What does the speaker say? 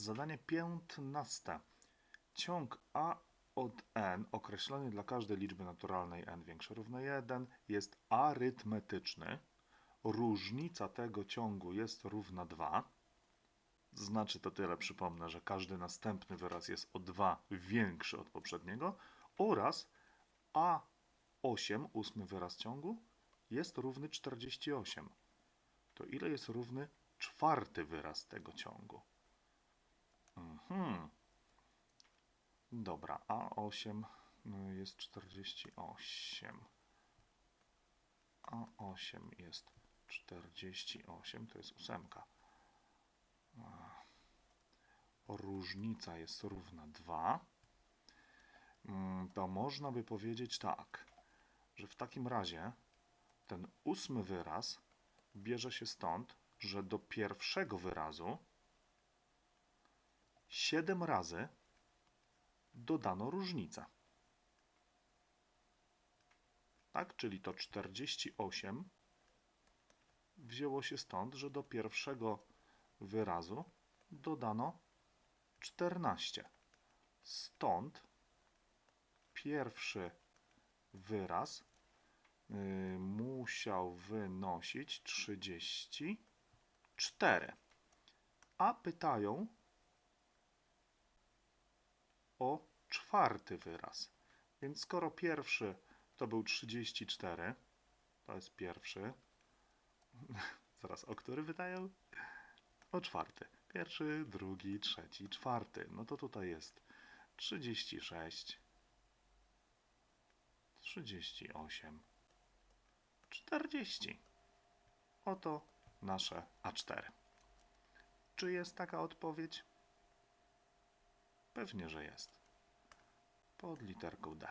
Zadanie 15. Ciąg a od n określony dla każdej liczby naturalnej n większe równe 1 jest arytmetyczny. Różnica tego ciągu jest równa 2. Znaczy to tyle, przypomnę, że każdy następny wyraz jest o 2 większy od poprzedniego oraz a8, ósmy wyraz ciągu, jest równy 48. To ile jest równy czwarty wyraz tego ciągu? Mhm. Dobra, A8 no, jest 48. A8 jest 48, to jest ósemka. Różnica jest równa 2. Mm, To można by powiedzieć tak, że w takim razie ten ósmy wyraz bierze się stąd, że do pierwszego wyrazu 7 razy dodano różnicę. Tak, czyli to 48 wzięło się stąd, że do pierwszego wyrazu dodano 14. Stąd pierwszy wyraz y, musiał wynosić 34. A pytają o czwarty wyraz. Więc skoro pierwszy to był 34, to jest pierwszy. Zaraz, o który wydają? O czwarty. Pierwszy, drugi, trzeci, czwarty. No to tutaj jest 36, 38, 40. Oto nasze A4. Czy jest taka odpowiedź? Pewnie, że jest. Pod literką D.